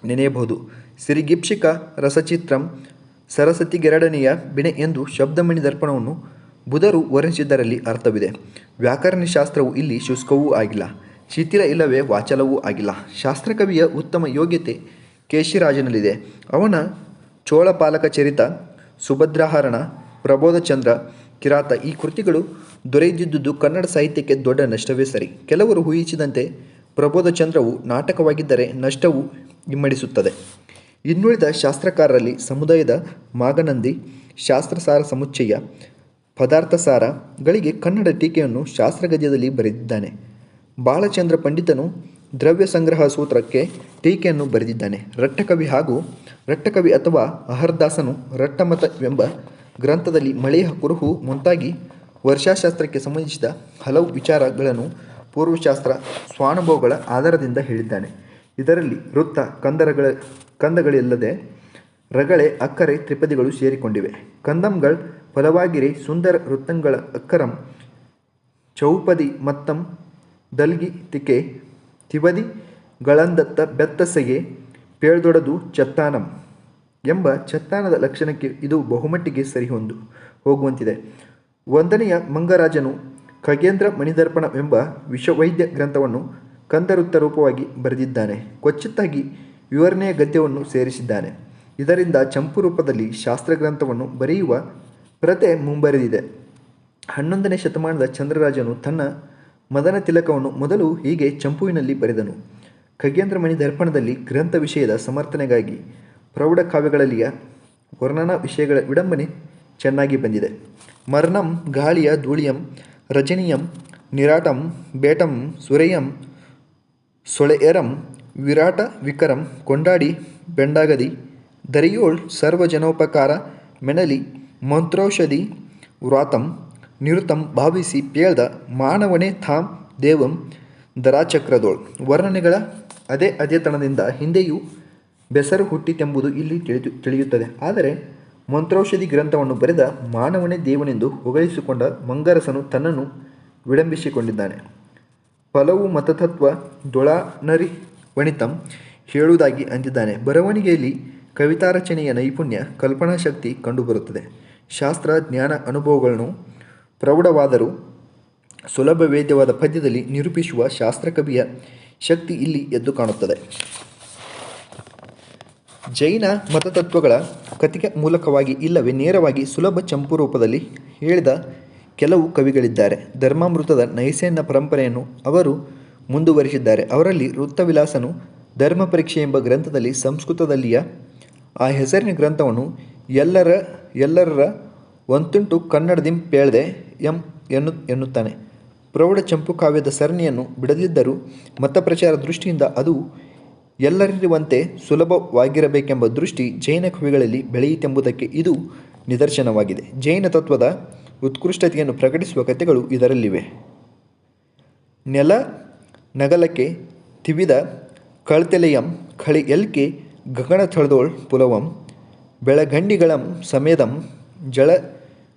Speaker 1: ನೆನೆಯಬಹುದು. ಸಿರಿಗಿಪ್ಸಿಕ ರಸಚಿತ್ರಂ ಸರಸ್ವತಿಗೆರಡನೆಯ ಬಿಣೆ ಎಂದು ಶಬ್ದಮಣಿ ದರ್ಪಣವನ್ನು ಬುಧರು ವರ್ಣಿಸಿದ್ದರಲ್ಲಿ ಅರ್ಥವಿದೆ. ವ್ಯಾಕರಣ ಶಾಸ್ತ್ರವು ಇಲ್ಲಿ ಶುಷ್ಕವೂ ಆಗಿಲ್ಲ. ಶಿಥಿಲ ಇಲ್ಲವೇ ವಾಚಲವೂ ಆಗಿಲ್ಲ. ಶಾಸ್ತ್ರಕವಿಯ ಉತ್ತಮ ಯೋಗ್ಯತೆ ಕೇಶಿರಾಜನಲ್ಲಿದೆ. ಅವನ ಚೋಳಪಾಲಕ ಚರಿತ ಸುಭದ್ರಾಹರಣ, ಪ್ರಬೋಧಚಂದ್ರ ಕಿರಾತ ಈ ಕೃತಿಗಳು ದೊರೆಯದಿದ್ದುದು ಕನ್ನಡ ಸಾಹಿತ್ಯಕ್ಕೆ ದೊಡ್ಡ ನಷ್ಟವೇ ಸರಿ. ಕೆಲವರು ಊಹಿಸಿದಂತೆ ಪ್ರಬೋಧಚಂದ್ರವು ನಾಟಕವಾಗಿದ್ದರೆ ನಷ್ಟವು ಇಮ್ಮಡಿಸುತ್ತದೆ ಇನ್ನುಳಿದ ಶಾಸ್ತ್ರಕಾರರಲ್ಲಿ ಸಮುದಾಯದ ಮಾಗನಂದಿ, ಶಾಸ್ತ್ರಸಾರ ಸಮುಚ್ಚಯ ಪದಾರ್ಥಸಾರಗಳಿಗೆ ಕನ್ನಡ ಟೀಕೆಯನ್ನು ಶಾಸ್ತ್ರಗದ್ಯದಲ್ಲಿ ಬರೆದಿದ್ದಾನೆ. ಬಾಲಚಂದ್ರ ಪಂಡಿತನು ದ್ರವ್ಯ ಸಂಗ್ರಹ ಸೂತ್ರಕ್ಕೆ ಟೀಕೆಯನ್ನು ಬರೆದಿದ್ದಾನೆ. ರಟ್ಟಕವಿ ಹಾಗೂ ರಟ್ಟಕವಿ ಅಥವಾ ಅಹರ್ದಾಸನು ರಟ್ಟಮತವೆಂಬ ಗ್ರಂಥದಲ್ಲಿ ಮಳೆಯ ಕುರುಹು ಮುಂತಾಗಿ ವರ್ಷಾಶಾಸ್ತ್ರಕ್ಕೆ ಸಂಬಂಧಿಸಿದ ಹಲವು ವಿಚಾರಗಳನ್ನು ಪೂರ್ವಶಾಸ್ತ್ರ ಸ್ವಾನುಭವಗಳ ಆಧಾರದಿಂದ ಹೇಳಿದ್ದಾನೆ. ಇದರಲ್ಲಿ ವೃತ್ತ, ಕಂದರಗಳ, ಕಂದಗಳಿಲ್ಲದೆ ರಗಳೆ, ಅಕ್ಕರೆ, ತ್ರಿಪದಿಗಳು ಸೇರಿಕೊಂಡಿವೆ. ಕಂದಂಗಳ್ ಫಲವಾಗಿರಿ ಸುಂದರ ವೃತ್ತಂಗಳ ಅಕ್ಕರಂ, ಚೌಪದಿ ಮತ್ತಂ ದಲ್ಗಿ ತಿಕೆ, ತಿವದಿ ಗಳಂದತ್ತ ಬೆತ್ತಸೆಗೆ, ಪೇಳ್ದೊಡದು ಚತ್ತಾನಂ. ಎಂಬ ಚತ್ತಾನದ ಲಕ್ಷಣಕ್ಕೆ ಇದು ಬಹುಮಟ್ಟಿಗೆ ಸರಿಹೊಂದು. ಹೋಗುವಂತಿದೆ. ಒಂದನೆಯ ಮಂಗರಾಜನು ಖಗೇಂದ್ರ ಮಣಿದರ್ಪಣವೆಂಬ ವಿಶ್ವವೈದ್ಯ ಗ್ರಂಥವನ್ನು ಕಂದರುತ್ತ ರೂಪವಾಗಿ ಬರೆದಿದ್ದಾನೆ. ಕೊಚ್ಚತ್ತಾಗಿ ವಿವರಣೆಯ ಗದ್ಯವನ್ನು ಸೇರಿಸಿದ್ದಾನೆ. ಇದರಿಂದ ಚಂಪು ರೂಪದಲ್ಲಿ ಶಾಸ್ತ್ರ ಗ್ರಂಥವನ್ನು ಬರೆಯುವ ಪ್ರತೆ ಮುಂಬರೆದಿದೆ. ಹನ್ನೊಂದನೇ ಶತಮಾನದ ಚಂದ್ರರಾಜನು ತನ್ನ ಮದನ ತಿಲಕವನ್ನು ಮೊದಲು ಹೀಗೆ ಚಂಪುವಿನಲ್ಲಿ ಬರೆದನು. ಖಗೇಂದ್ರಮಣಿ ದರ್ಪಣದಲ್ಲಿ ಗ್ರಂಥ ವಿಷಯದ ಸಮರ್ಥನೆಗಾಗಿ ಪ್ರೌಢ ಕಾವ್ಯಗಳಲ್ಲಿಯ ವರ್ಣನಾ ವಿಷಯಗಳ ವಿಡಂಬನೆ ಚೆನ್ನಾಗಿ ಬಂದಿದೆ. ಮರ್ಣಂ ಗಾಳಿಯ ಧೂಳಿಯಂ, ರಜನೀಯಂ, ನಿರಾಟಂ, ಬೇಟಂ, ಸುರೆಯಂ, ಸೊಳೆಯರಂ, ವಿರಾಟ ವಿಕರಂ, ಕೊಂಡಾಡಿ, ಬೆಂಡಾಗದಿ, ದರಿಯೋಳ್, ಸರ್ವಜನೋಪಕಾರ, ಮೆನಲಿ, ಮಂತ್ರೌಷಧಿ, ವ್ರಾತಂ, ನಿರುತಂ, ಭಾವಿಸಿ, ಪೇಳ್ದ, ಮಾನವನೇ ಥಾಂ, ದೇವಂ, ದರಾಚಕ್ರದೋಳ್. ವರ್ಣನೆಗಳ ಅದೇ ಅದೇತನದಿಂದ ಹಿಂದೆಯೂ ಬೆಸರು ಹುಟ್ಟಿತೆಂಬುದು ಇಲ್ಲಿ ತಿಳಿದು ತಿಳಿಯುತ್ತದೆ. ಆದರೆ ಮಂತ್ರೌಷಧಿ ಗ್ರಂಥವನ್ನು ಬರೆದ ಮಾನವನೇ ದೇವನೆಂದು ಹೊಗಳಿಸಿಕೊಂಡ ಮಂಗರಸನು ತನ್ನನ್ನು ವಿಡಂಬಿಸಿಕೊಂಡಿದ್ದಾನೆ ಫಲವು ಮತತತ್ವ ದೊಳನರಿ ವಣಿತಂ ಹೇಳುವುದಾಗಿ ಅಂದಿದ್ದಾನೆ. ಬರವಣಿಗೆಯಲ್ಲಿ ಕವಿತಾ ರಚನೆಯ ನೈಪುಣ್ಯ ಕಲ್ಪನಾ ಶಕ್ತಿ ಕಂಡುಬರುತ್ತದೆ. ಶಾಸ್ತ್ರ, ಜ್ಞಾನ ಅನುಭವಗಳನ್ನು ಪ್ರೌಢವಾದರೂ ಸುಲಭ ವೇದ್ಯವಾದ ಪದ್ಯದಲ್ಲಿ ನಿರೂಪಿಸುವ ಶಾಸ್ತ್ರಕವಿಯ ಶಕ್ತಿ ಇಲ್ಲಿ ಎದ್ದು ಕಾಣುತ್ತದೆ. ಜೈನ ಮತತತ್ವಗಳ ಕಥಿಕ ಮೂಲಕವಾಗಿ ಇಲ್ಲವೇ ನೇರವಾಗಿ ಸುಲಭ ಚಂಪು ರೂಪದಲ್ಲಿ ಹೇಳಿದ ಕೆಲವು ಕವಿಗಳಿದ್ದಾರೆ. ಧರ್ಮಾಮೃತದ ನೈಸೇನ ಪರಂಪರೆಯನ್ನು ಅವರು ಮುಂದುವರಿಸಿದ್ದಾರೆ. ಅವರಲ್ಲಿ ವೃತ್ತವಿಲಾಸನು ಧರ್ಮ ಪರೀಕ್ಷೆ ಎಂಬ ಗ್ರಂಥದಲ್ಲಿ ಸಂಸ್ಕೃತದಲ್ಲಿಯ ಆ ಹೆಸರಿನ ಗ್ರಂಥವನ್ನು ಎಲ್ಲರ ಎಲ್ಲರ ಒಂತುಂಟು ಕನ್ನಡದಿಂ ಪೇಳದೆ ಎಂ ಎನ್ನು ಎನ್ನುತ್ತಾನೆ. ಪ್ರೌಢ ಚಂಪು ಕಾವ್ಯದ ಸರಣಿಯನ್ನು ಬಿಡದಿದ್ದರೂ ಮತಪ್ರಚಾರ ದೃಷ್ಟಿಯಿಂದ ಅದು ಎಲ್ಲರಿರುವಂತೆ ಸುಲಭವಾಗಿರಬೇಕೆಂಬ ದೃಷ್ಟಿ ಜೈನ ಕವಿಗಳಲ್ಲಿ ಬೆಳೆಯಿತೆಂಬುದಕ್ಕೆ ಇದು ನಿದರ್ಶನವಾಗಿದೆ. ಜೈನ ತತ್ವದ ಉತ್ಕೃಷ್ಟತೆಯನ್ನು ಪ್ರಕಟಿಸುವ ಕಥೆಗಳು ಇದರಲ್ಲಿವೆ. ನೆಲ ನಗಲಕ್ಕೆ ತಿವಿದ ಕಳ್ತೆಲೆಯಂ, ಖಳಿ ಎಲ್ಕೆ, ಗಗನ ಥಳದೋಳ್ ಪುಲವಂ, ಬೆಳಗಂಡಿಗಳಂ ಸಮೇದಂ, ಜಳ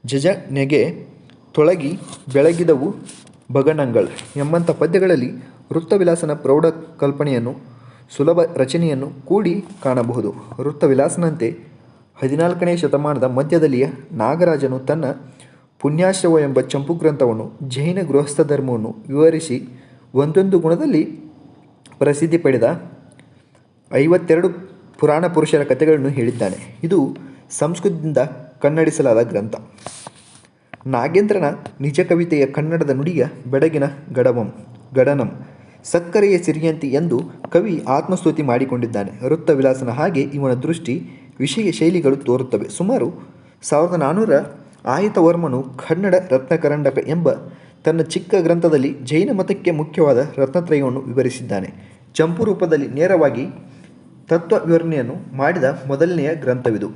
Speaker 1: ಜಜ ನೆಗೆ ತೊಳಗಿ ಬೆಳಗಿದವು ಬಗಣಂಗಳ್ ಎಂಬಂಥ ಪದ್ಯಗಳಲ್ಲಿ ವೃತ್ತವಿಲಾಸನ ಪ್ರೌಢ ಕಲ್ಪನೆಯನ್ನು ಸುಲಭ ರಚನೆಯನ್ನು ಕೂಡಿ ಕಾಣಬಹುದು. ವೃತ್ತವಿಲಾಸನಂತೆ ಹದಿನಾಲ್ಕನೇ ಶತಮಾನದ ಮಧ್ಯದಲ್ಲಿಯ ನಾಗರಾಜನು ತನ್ನ ಪುಣ್ಯಾಶ್ರವ ಎಂಬ ಚಂಪು ಗ್ರಂಥವನ್ನು ಜೈನ ಗೃಹಸ್ಥ ಧರ್ಮವನ್ನು ವಿವರಿಸಿ ಒಂದೊಂದು ಗುಣದಲ್ಲಿ ಪ್ರಸಿದ್ಧಿ ಪಡೆದ ಐವತ್ತೆರಡು ಪುರಾಣ ಪುರುಷರ ಕಥೆಗಳನ್ನು ಹೇಳಿದ್ದಾನೆ. ಇದು ಸಂಸ್ಕೃತದಿಂದ ಕನ್ನಡಿಸಲಾದ ಗ್ರಂಥ. ನಾಗೇಂದ್ರನ ನಿಜ ಕವಿತೆಯ ಕನ್ನಡದ ನುಡಿಯ ಬೆಡಗಿನ ಗಡವಂ, ಗಡನಂ ಸಕ್ಕರೆಯ ಸಿರಿಯಂತಿ ಎಂದು ಕವಿ ಆತ್ಮಸ್ತುತಿ ಮಾಡಿಕೊಂಡಿದ್ದಾನೆ. ವೃತ್ತವಿಲಾಸನ ಹಾಗೆ ಇವನ ದೃಷ್ಟಿ ವಿಷಯ ಶೈಲಿಗಳು ತೋರುತ್ತವೆ. ಸುಮಾರು ಸಾವಿರದ ನಾನ್ನೂರ ಆಯಿತವರ್ಮನು ಕನ್ನಡ ರತ್ನಕರಂಡಕ ಎಂಬ ತನ್ನ ಚಿಕ್ಕ ಗ್ರಂಥದಲ್ಲಿ ಜೈನ ಮತಕ್ಕೆ ಮುಖ್ಯವಾದ ರತ್ನತ್ರಯವನ್ನು ವಿವರಿಸಿದ್ದಾನೆ. ಚಂಪು ರೂಪದಲ್ಲಿ ನೇರವಾಗಿ ತತ್ವ ವಿವರಣೆಯನ್ನು ಮಾಡಿದ ಮೊದಲನೆಯ ಗ್ರಂಥವಿದು.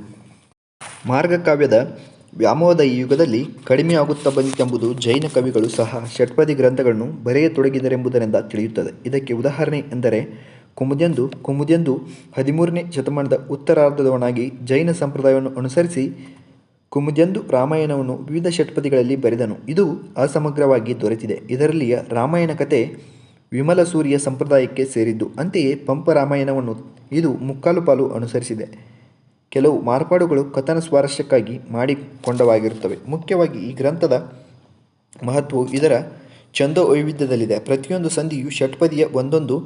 Speaker 1: ಮಾರ್ಗಕಾವ್ಯದ ವ್ಯಾಮೋದಯ ಯುಗದಲ್ಲಿ ಕಡಿಮೆಯಾಗುತ್ತಾ ಬಂದಿತೆಂಬುದು ಜೈನ ಕವಿಗಳು ಸಹ ಷಟ್ಪದಿ ಗ್ರಂಥಗಳನ್ನು ಬರೆಯತೊಡಗಿದರೆಂಬುದರಿಂದ ತಿಳಿಯುತ್ತದೆ. ಇದಕ್ಕೆ ಉದಾಹರಣೆ ಎಂದರೆ ಕುಮುದೆಂದು ಕುಮುದೆಂದು ಹದಿಮೂರನೇ ಶತಮಾನದ ಉತ್ತರಾರ್ಧದವನಾಗಿ ಜೈನ ಸಂಪ್ರದಾಯವನ್ನು ಅನುಸರಿಸಿ ಕುಮುದೆಂದು ರಾಮಾಯಣವನ್ನು ವಿವಿಧ ಷಟ್ಪದಿಗಳಲ್ಲಿ ಬರೆದನು. ಇದು ಅಸಮಗ್ರವಾಗಿ ದೊರೆತಿದೆ. ಇದರಲ್ಲಿಯ ರಾಮಾಯಣ ಕಥೆ ವಿಮಲ ಸೂರ್ಯ ಸಂಪ್ರದಾಯಕ್ಕೆ ಸೇರಿದ್ದು. ಅಂತೆಯೇ ಪಂಪ ರಾಮಾಯಣವನ್ನು ಇದು ಮುಕ್ಕಾಲು ಪಾಲು ಅನುಸರಿಸಿದೆ. ಕೆಲವು ಮಾರ್ಪಾಡುಗಳು ಕಥನ ಸ್ವಾರಸ್ಯಕ್ಕಾಗಿ ಮಾಡಿಕೊಂಡವಾಗಿರುತ್ತವೆ. ಮುಖ್ಯವಾಗಿ ಈ ಗ್ರಂಥದ ಮಹತ್ವವು ಇದರ ಛಂದೋ ವೈವಿಧ್ಯದಲ್ಲಿದೆ. ಪ್ರತಿಯೊಂದು ಸಂಧಿಯು ಷಟ್ಪದಿಯ ಒಂದೊಂದು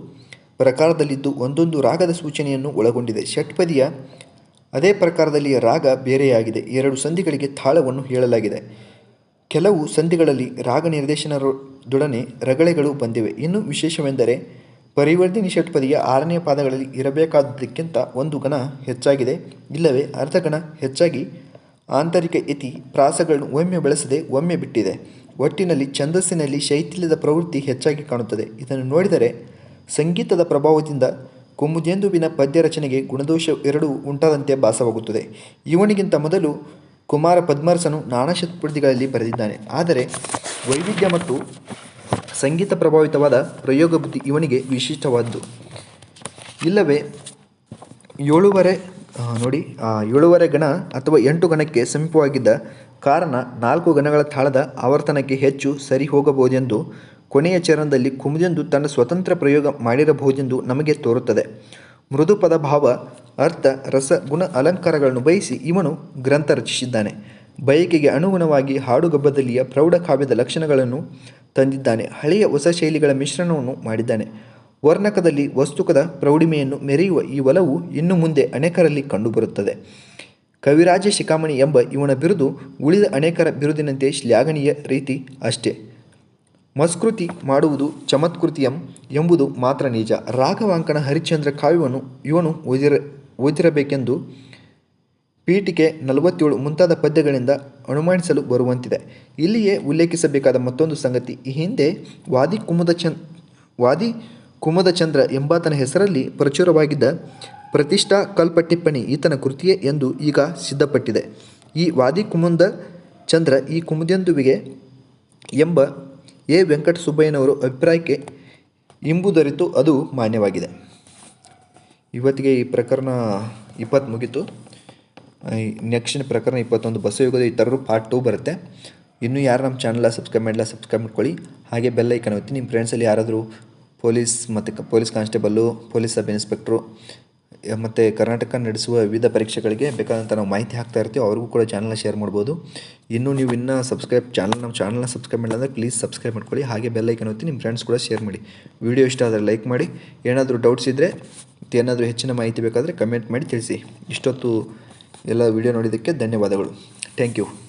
Speaker 1: ಪ್ರಕಾರದಲ್ಲಿದ್ದು ಒಂದೊಂದು ರಾಗದ ಸೂಚನೆಯನ್ನು ಒಳಗೊಂಡಿದೆ. ಷಟ್ಪದಿಯ ಅದೇ ಪ್ರಕಾರದಲ್ಲಿ ರಾಗ ಬೇರೆಯಾಗಿದೆ. ಎರಡು ಸಂಧಿಗಳಿಗೆ ತಾಳವನ್ನು ಹೇಳಲಾಗಿದೆ. ಕೆಲವು ಸಂಧಿಗಳಲ್ಲಿ ರಾಗ ನಿರ್ದೇಶನದೊಡನೆ ರಗಳೆಗಳು ಬಂದಿವೆ. ಇನ್ನು ವಿಶೇಷವೆಂದರೆ ಪರಿವರ್ತಿನಿ ಷಟ್ಪದಿಯ ಆರನೇ ಪಾದಗಳಲ್ಲಿ ಇರಬೇಕಾದದಕ್ಕಿಂತ ಒಂದು ಗಣ ಹೆಚ್ಚಾಗಿದೆ. ಇಲ್ಲವೇ ಅರ್ಧಗಣ ಹೆಚ್ಚಾಗಿ ಆಂತರಿಕ ಯತಿ ಪ್ರಾಸಗಳನ್ನು ಒಮ್ಮೆ ಬಳಸದೆ ಒಮ್ಮೆ ಬಿಟ್ಟಿದೆ. ಒಟ್ಟಿನಲ್ಲಿ ಛಂದಸ್ಸಿನಲ್ಲಿ ಶೈಥಿಲ್ಯದ ಪ್ರವೃತ್ತಿ ಹೆಚ್ಚಾಗಿ ಕಾಣುತ್ತದೆ. ಇದನ್ನು ನೋಡಿದರೆ ಸಂಗೀತದ ಪ್ರಭಾವದಿಂದ ಕುಮುದೇಂದುವಿನ ಪದ್ಯ ರಚನೆಗೆ ಗುಣದೋಷ ಎರಡೂ ಉಂಟಾದಂತೆ ಭಾಸವಾಗುತ್ತದೆ. ಇವನಿಗಿಂತ ಮೊದಲು ಕುಮಾರ ಪದ್ಮರಸನು ನಾನಾ ಷಟ್ಪದಿಗಳಲ್ಲಿ ಬರೆದಿದ್ದಾನೆ. ಆದರೆ ವೈವಿಧ್ಯ ಮತ್ತು ಸಂಗೀತ ಪ್ರಭಾವಿತವಾದ ಪ್ರಯೋಗ ಬುದ್ಧಿ ಇವನಿಗೆ ವಿಶಿಷ್ಟವಾದ್ದು. ಇಲ್ಲವೇ, ಏಳುವರೆ ನೋಡಿ ಏಳುವರೆ ಗಣ ಅಥವಾ ಎಂಟು ಗಣಕ್ಕೆ ಸಮೀಪವಾಗಿದ್ದ ಕಾರಣ ನಾಲ್ಕು ಗಣಗಳ ತಾಳದ ಆವರ್ತನಕ್ಕೆ ಹೆಚ್ಚು ಸರಿ ಹೋಗಬಹುದೆಂದು ಕೊನೆಯ ಚರಣದಲ್ಲಿ ಕುಮುದೆಂದು ತನ್ನ ಸ್ವತಂತ್ರ ಪ್ರಯೋಗ ಮಾಡಿರಬಹುದೆಂದು ನಮಗೆ ತೋರುತ್ತದೆ. ಮೃದು ಪದ ಭಾವ, ಅರ್ಥ, ರಸ, ಗುಣ, ಅಲಂಕಾರಗಳನ್ನು ಬಯಸಿ ಇವನು ಗ್ರಂಥ ರಚಿಸಿದ್ದಾನೆ. ಬಯಕೆಗೆ ಅನುಗುಣವಾಗಿ ಹಾಡುಗಬ್ಬದಲ್ಲಿಯ ಪ್ರೌಢ ಕಾವ್ಯದ ಲಕ್ಷಣಗಳನ್ನು ತಂದಿದ್ದಾನೆ. ಹಳೆಯ ಹೊಸ ಶೈಲಿಗಳ ಮಿಶ್ರಣವನ್ನು ಮಾಡಿದ್ದಾನೆ. ವರ್ಣಕದಲ್ಲಿ ವಸ್ತುಕದ ಪ್ರೌಢಿಮೆಯನ್ನು ಮೆರೆಯುವ ಈ ಒಲವು ಇನ್ನು ಮುಂದೆ ಅನೇಕರಲ್ಲಿ ಕಂಡುಬರುತ್ತದೆ. ಕವಿರಾಜ ಶಿಖಾಮಣಿ ಎಂಬ ಇವನ ಬಿರುದು ಉಳಿದ ಅನೇಕರ ಬಿರುದಿನಂತೆ ಶ್ಲಾಘನೀಯ ರೀತಿ ಅಷ್ಟೇ. ಮಸ್ಕೃತಿ ಮಾಡುವುದು ಚಮತ್ಕೃತಿಯಂ ಎಂಬುದು ಮಾತ್ರ ನಿಜ. ರಾಘವಾಂಕನ ಹರಿಶ್ಚಂದ್ರ ಕಾವ್ಯವನ್ನು ಇವನು ಓದಿರ, ಓದಿರಬೇಕೆಂದು ಪೀಠಿಕೆ ನಲವತ್ತೇಳು ಮುಂತಾದ ಪದ್ಯಗಳಿಂದ ಅನುಮಾನಿಸಲು ಬರುವಂತಿದೆ. ಇಲ್ಲಿಯೇ ಉಲ್ಲೇಖಿಸಬೇಕಾದ ಮತ್ತೊಂದು ಸಂಗತಿ. ಈ ಹಿಂದೆ ವಾದಿ ಕುಮುದ ಚಂದ್ ವಾದಿ ಕುಮುದಚಂದ್ರ ಎಂಬಾತನ ಹೆಸರಲ್ಲಿ ಪ್ರಚುರವಾಗಿದ್ದ ಪ್ರತಿಷ್ಠಾ ಕಲ್ಪ ಟಿಪ್ಪಣಿ ಈತನ ಕೃತಿಯೇ ಎಂದು ಈಗ ಸಿದ್ಧಪಟ್ಟಿದೆ. ಈ ವಾದಿ ಕುಮುದ ಚಂದ್ರ ಈ ಕುಮುದೆಂದುವಿಗೆ ಎಂಬ ಎ. ವೆಂಕಟ ಸುಬ್ಬಯ್ಯನವರು ಅಭಿಪ್ರಾಯಕ್ಕೆ ಇಂಬುದರಿತು ಅದು ಮಾನ್ಯವಾಗಿದೆ. ಇವತ್ತಿಗೆ ಈ ಪ್ರಕರಣ ಇಪ್ಪತ್ತು ಮುಗೀತು. ನೆಕ್ಸ್ಟ್ ಪ್ರಕರಣ ಇಪ್ಪತ್ತೊಂದು ಬಸವಯುಗದ ಇತರರು ಪಾರ್ಟ್ ಟೂ ಬರುತ್ತೆ. ಇನ್ನೂ ಯಾರು ನಮ್ಮ ಚಾನಲ್ ಸಬ್ಸ್ಕ್ರೈಬ್ ಮಾಡಿಲ್ಲ ಸಬ್ಸ್ಕ್ರೈಬ್ ಮಾಡ್ಕೊಳ್ಳಿ. ಹಾಗೆ ಬೆಲ್ ಐಕನ್ ಒತ್ತಿ ನಿಮ್ಮ ಫ್ರೆಂಡ್ಸಲ್ಲಿ ಯಾರಾದರೂ ಪೊಲೀಸ್ ಮತ್ತು police constable police sub inspector ಮತ್ತು ಕರ್ನಾಟಕ ನಡೆಸುವ ವಿವಿಧ ಪರೀಕ್ಷೆಗಳಿಗೆ ಬೇಕಾದಂಥ ನಾವು ಮಾಹಿತಿ ಹಾಕ್ತಾ ಇರ್ತೀವಿ, ಅವ್ರಿಗೂ ಕೂಡ ಚಾನಲ್ನ ಶೇರ್ ಮಾಡ್ಬೋದು. ಇನ್ನೂ ನೀವು ಇನ್ನೂ ಸಬ್ಸ್ಕ್ರೈಬ್ ಚಾನಲ್ ನಮ್ಮ ಚಾನಲ್ನ ಸಬ್ಸ್ಕ್ರೈಬ್ ಮಾಡಿಲ್ಲ ಪ್ಲೀಸ್ ಸಬ್ಸ್ಕ್ರೈಬ್ ಮಾಡ್ಕೊಳ್ಳಿ. ಹಾಗೆ ಬೆಲ್ ಐಕನ್ ಒತ್ತಿ ನಿಮ್ಮ ಫ್ರೆಂಡ್ಸ್ ಕೂಡ ಶೇರ್ ಮಾಡಿ. ವಿಡಿಯೋ ಇಷ್ಟ ಆದರೆ ಲೈಕ್ ಮಾಡಿ. ಏನಾದರೂ ಡೌಟ್ಸ್ ಇದ್ದರೆ ಏನಾದರೂ ಹೆಚ್ಚಿನ ಮಾಹಿತಿ ಬೇಕಾದರೆ ಕಮೆಂಟ್ ಮಾಡಿ ತಿಳಿಸಿ. ಇಷ್ಟೊತ್ತು ಎಲ್ಲ ವಿಡಿಯೋ ನೋಡಿದ್ದಕ್ಕೆ ಧನ್ಯವಾದಗಳು. Thank you